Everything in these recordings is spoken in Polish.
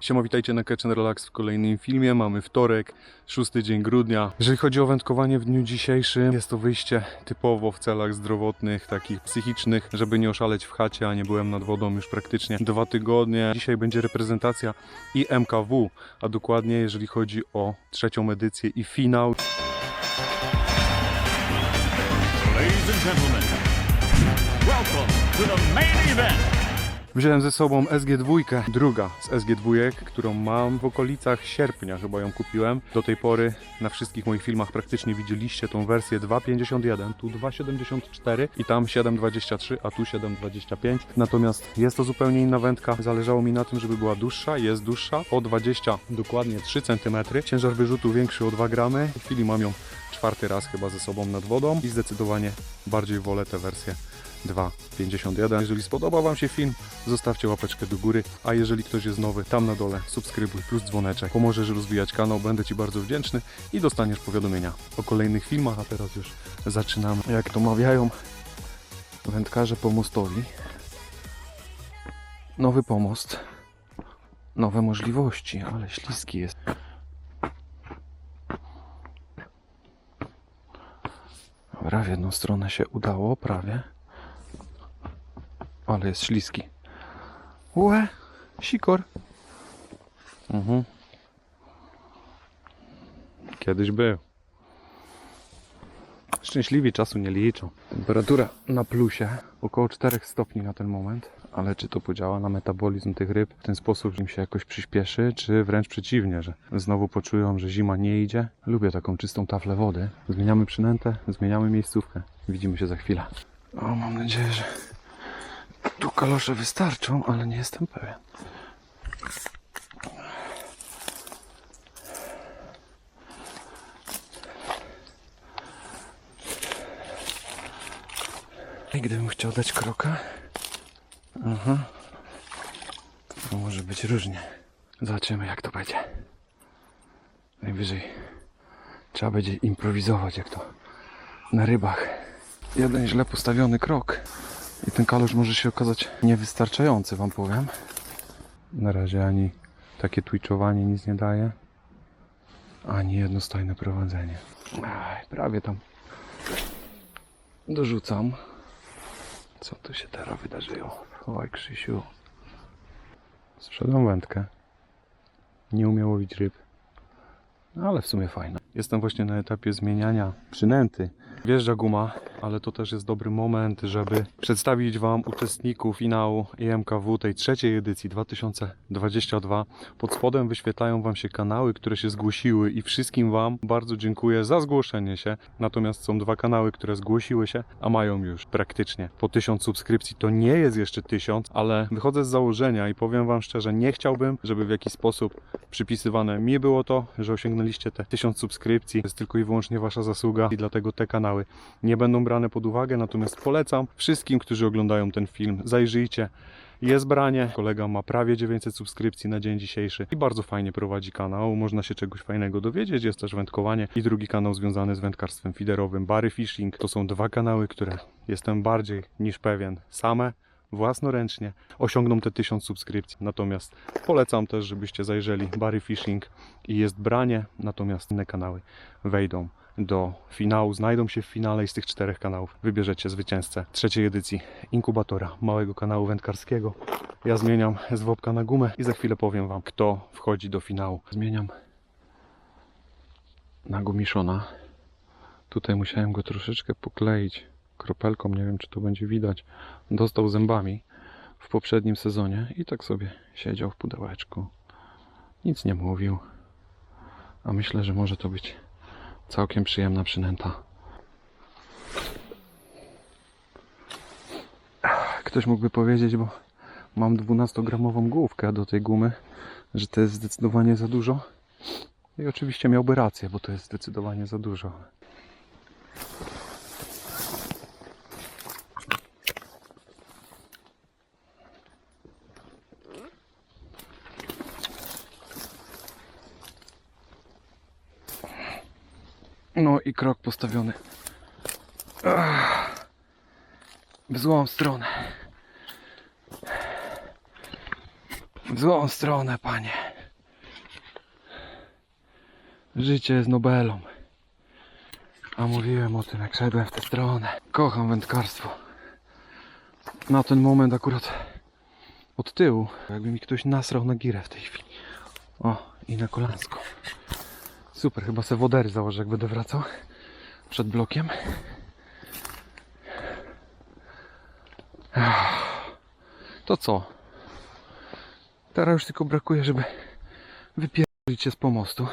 Siema, witajcie na Catch and Relax w kolejnym filmie. Mamy wtorek, szósty dzień grudnia. Jeżeli chodzi o wędkowanie w dniu dzisiejszym, jest to wyjście typowo w celach zdrowotnych, takich psychicznych, żeby nie oszaleć w chacie, a nie byłem nad wodą już praktycznie dwa tygodnie. Dzisiaj będzie reprezentacja i MKW, a dokładnie jeżeli chodzi o trzecią edycję i finał. Ladies and gentlemen, welcome to the main event. Wziąłem ze sobą SG2, druga z SG2, którą mam w okolicach sierpnia, chyba ją kupiłem. Do tej pory na wszystkich moich filmach praktycznie widzieliście tą wersję 2.51, tu 2.74 i tam 7.23, a tu 7.25. Natomiast jest to zupełnie inna wędka. Zależało mi na tym, żeby była dłuższa, jest dłuższa, o 20, dokładnie 3 cm. Ciężar wyrzutu większy o 2 gramy. W chwili mam ją czwarty raz chyba ze sobą nad wodą i zdecydowanie bardziej wolę tę wersję 2.51. Jeżeli spodoba Wam się film, zostawcie łapeczkę do góry, a jeżeli ktoś jest nowy, tam na dole subskrybuj plus dzwoneczek. Pomożesz rozwijać kanał, będę Ci bardzo wdzięczny i dostaniesz powiadomienia o kolejnych filmach, a teraz już zaczynamy. Jak to mawiają wędkarze pomostowi, nowy pomost, nowe możliwości, ale śliski jest. Dobra, w jedną stronę się udało, prawie. Ale jest śliski. Łe, sikor. Mhm. Kiedyś był. Szczęśliwi czasu nie liczą. Temperatura na plusie, około 4 stopni na ten moment. Ale czy to podziała na metabolizm tych ryb w ten sposób, że im się jakoś przyspieszy, czy wręcz przeciwnie, że znowu poczują, że zima nie idzie? Lubię taką czystą taflę wody. Zmieniamy przynętę, zmieniamy miejscówkę. Widzimy się za chwilę. O, mam nadzieję, że tu kalosze wystarczą, ale nie jestem pewien. I gdybym chciał dać kroka, aha, to może być różnie. Zobaczymy jak to będzie. Najwyżej trzeba będzie improwizować jak to na rybach. Jeden źle postawiony krok i ten kalusz może się okazać niewystarczający, wam powiem. Na razie ani takie twitchowanie nic nie daje, ani jednostajne prowadzenie. Aj, prawie tam dorzucam. Co tu się teraz wydarzyło? Oj, Krzysiu. Sprzedam wędkę. Nie umiał łowić ryb. No, ale w sumie fajne. Jestem właśnie na etapie zmieniania przynęty. Wjeżdża guma, ale to też jest dobry moment, żeby przedstawić Wam uczestników finału IMKW tej trzeciej edycji 2022. Pod spodem wyświetlają Wam się kanały, które się zgłosiły i wszystkim Wam bardzo dziękuję za zgłoszenie się. Natomiast są dwa kanały, które zgłosiły się, a mają już praktycznie po 1000 subskrypcji. To nie jest jeszcze 1000, ale wychodzę z założenia i powiem Wam szczerze, nie chciałbym, żeby w jakiś sposób przypisywane mi było to, że osiągnęliście te 1000 subskrypcji. To jest tylko i wyłącznie Wasza zasługa i dlatego te kanały nie będą brane pod uwagę. Natomiast polecam wszystkim, którzy oglądają ten film, zajrzyjcie. Jest branie. Kolega ma prawie 900 subskrypcji na dzień dzisiejszy i bardzo fajnie prowadzi kanał. Można się czegoś fajnego dowiedzieć. Jest też wędkowanie i drugi kanał związany z wędkarstwem fiderowym, Bary Fishing. To są dwa kanały, które jestem bardziej niż pewien same własnoręcznie osiągną te 1000 subskrypcji. Natomiast polecam też, żebyście zajrzeli Bary Fishing i jest branie, natomiast inne kanały wejdą do finału, znajdą się w finale i z tych czterech kanałów wybierzecie zwycięzcę trzeciej edycji inkubatora małego kanału wędkarskiego. Ja zmieniam z wopka na gumę i za chwilę powiem Wam, kto wchodzi do finału. Zmieniam na gumiszona. Tutaj musiałem go troszeczkę pokleić kropelką, nie wiem czy to będzie widać. Dostał zębami w poprzednim sezonie i tak sobie siedział w pudełeczku. Nic nie mówił. A myślę, że może to być całkiem przyjemna przynęta. Ktoś mógłby powiedzieć, bo mam 12-gramową główkę do tej gumy, że to jest zdecydowanie za dużo. I oczywiście miałby rację, bo to jest zdecydowanie za dużo. No i krok postawiony. W złą stronę. W złą stronę, panie. Życie jest Nobelą. A mówiłem o tym, jak szedłem w tę stronę. Kocham wędkarstwo. Na ten moment akurat od tyłu, jakby mi ktoś nasrał na girę w tej chwili. O, i na kolansko. Super, chyba se wodery założę, jak będę wracał przed blokiem. To co? Teraz już tylko brakuje, żeby wypierdolić się z pomostu.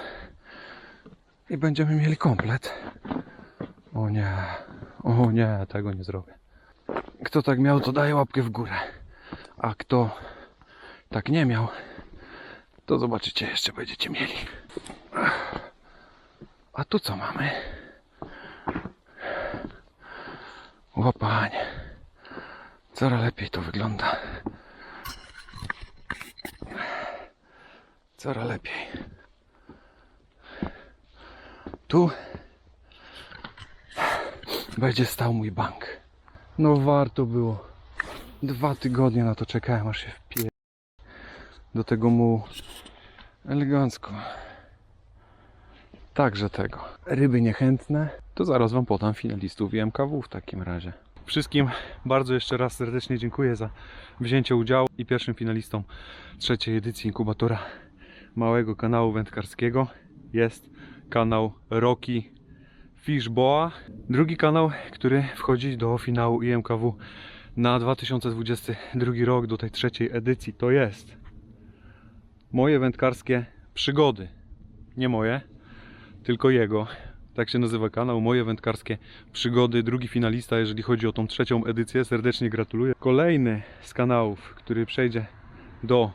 I będziemy mieli komplet. O nie, o nie, tego nie zrobię. Kto tak miał, to daje łapkę w górę. A kto tak nie miał, to zobaczycie, jeszcze będziecie mieli. A tu co mamy? Łapanie. Coraz lepiej to wygląda. Coraz lepiej. Tu będzie stał mój bank. No warto było. Dwa tygodnie na to czekałem, aż się wpier... Do tego mu elegancko. Także tego. Ryby niechętne. To zaraz wam podam finalistów IMKW w takim razie. Wszystkim bardzo jeszcze raz serdecznie dziękuję za wzięcie udziału i pierwszym finalistom trzeciej edycji inkubatora małego kanału wędkarskiego jest kanał Rocky Fishboa. Drugi kanał, który wchodzi do finału IMKW na 2022 rok, do tej trzeciej edycji, to jest moje wędkarskie przygody. Nie moje, tylko jego. Tak się nazywa kanał, moje wędkarskie przygody. Drugi finalista, jeżeli chodzi o tą trzecią edycję. Serdecznie gratuluję. Kolejny z kanałów, który przejdzie do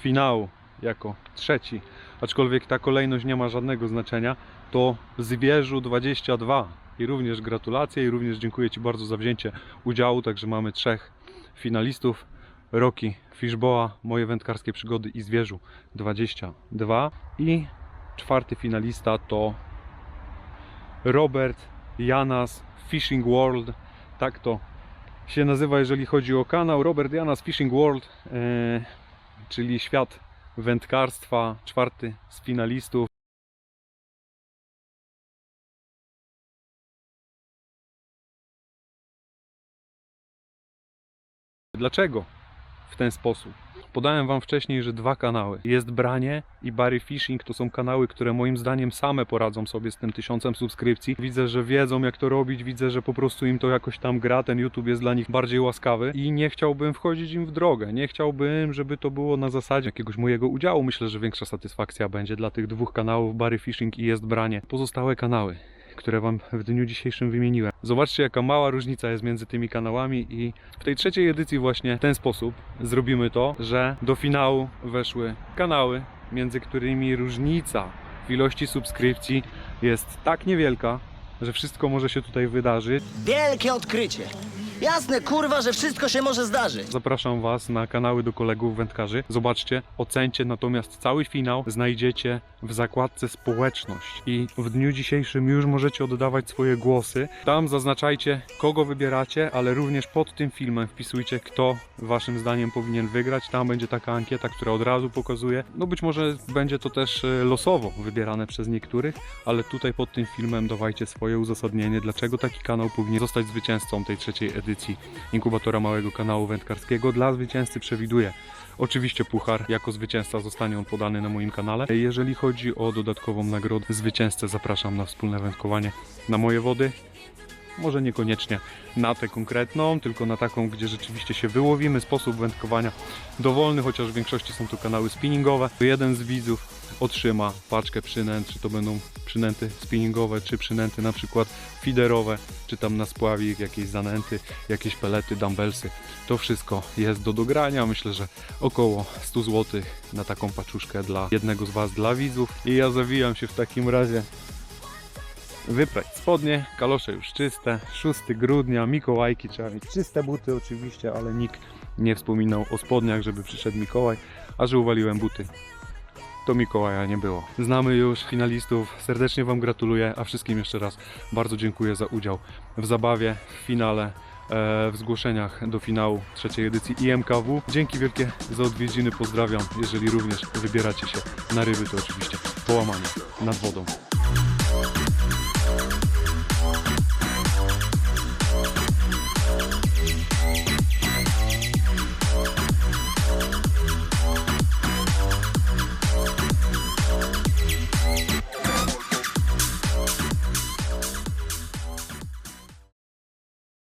finału jako trzeci, aczkolwiek ta kolejność nie ma żadnego znaczenia, to Zwierzu 22. I również gratulacje i również dziękuję Ci bardzo za wzięcie udziału. Także mamy trzech finalistów. Roki, Fishboa, moje wędkarskie przygody i Zwierzu 22. I czwarty finalista to Robert Janas Fishing World. Tak to się nazywa, jeżeli chodzi o kanał. Robert Janas Fishing World, e, czyli świat wędkarstwa. Czwarty z finalistów. Dlaczego w ten sposób? Podałem Wam wcześniej, że dwa kanały. Jest Branie i Barry Fishing. To są kanały, które moim zdaniem same poradzą sobie z tym tysiącem subskrypcji. Widzę, że wiedzą jak to robić, widzę, że po prostu im to jakoś tam gra. Ten YouTube jest dla nich bardziej łaskawy i nie chciałbym wchodzić im w drogę. Nie chciałbym, żeby to było na zasadzie jakiegoś mojego udziału. Myślę, że większa satysfakcja będzie dla tych dwóch kanałów Barry Fishing i Jest Branie. Pozostałe kanały które Wam w dniu dzisiejszym wymieniłem. Zobaczcie, jaka mała różnica jest między tymi kanałami i w tej trzeciej edycji właśnie w ten sposób zrobimy to, że do finału weszły kanały, między którymi różnica w ilości subskrypcji jest tak niewielka, że wszystko może się tutaj wydarzyć. Wielkie odkrycie. Jasne, kurwa, że wszystko się może zdarzyć. Zapraszam Was na kanały do kolegów wędkarzy. Zobaczcie, ocencie, natomiast cały finał znajdziecie w zakładce społeczność. I w dniu dzisiejszym już możecie oddawać swoje głosy. Tam zaznaczajcie, kogo wybieracie, ale również pod tym filmem wpisujcie, kto Waszym zdaniem powinien wygrać. Tam będzie taka ankieta, która od razu pokazuje. No być może będzie to też e, losowo wybierane przez niektórych, ale tutaj pod tym filmem dawajcie swoje uzasadnienie, dlaczego taki kanał powinien zostać zwycięzcą tej trzeciej edycji inkubatora małego kanału wędkarskiego. Dla zwycięzcy przewiduję oczywiście puchar. Jako zwycięzca zostanie on podany na moim kanale. Jeżeli chodzi o dodatkową nagrodę, zwycięzcę zapraszam na wspólne wędkowanie na moje wody. Może niekoniecznie na tę konkretną, tylko na taką, gdzie rzeczywiście się wyłowimy. Sposób wędkowania dowolny, chociaż w większości są to kanały spinningowe. Jeden z widzów otrzyma paczkę przynęt, czy to będą przynęty spinningowe, czy przynęty na przykład fiderowe, czy tam na spławik, jakieś zanęty, jakieś pelety, dumbbellsy. To wszystko jest do dogrania. Myślę, że około 100 zł na taką paczuszkę dla jednego z Was, dla widzów. I ja zawijam się w takim razie wyprać spodnie, kalosze już czyste, 6 grudnia, Mikołajki, trzeba mieć czyste buty oczywiście, ale nikt nie wspominał o spodniach, żeby przyszedł Mikołaj, a że uwaliłem buty, to Mikołaja nie było. Znamy już finalistów, serdecznie Wam gratuluję, a wszystkim jeszcze raz bardzo dziękuję za udział w zabawie, w finale, e, w zgłoszeniach do finału trzeciej edycji IMKW. Dzięki wielkie za odwiedziny, pozdrawiam, jeżeli również wybieracie się na ryby, to oczywiście Połamanie nad wodą.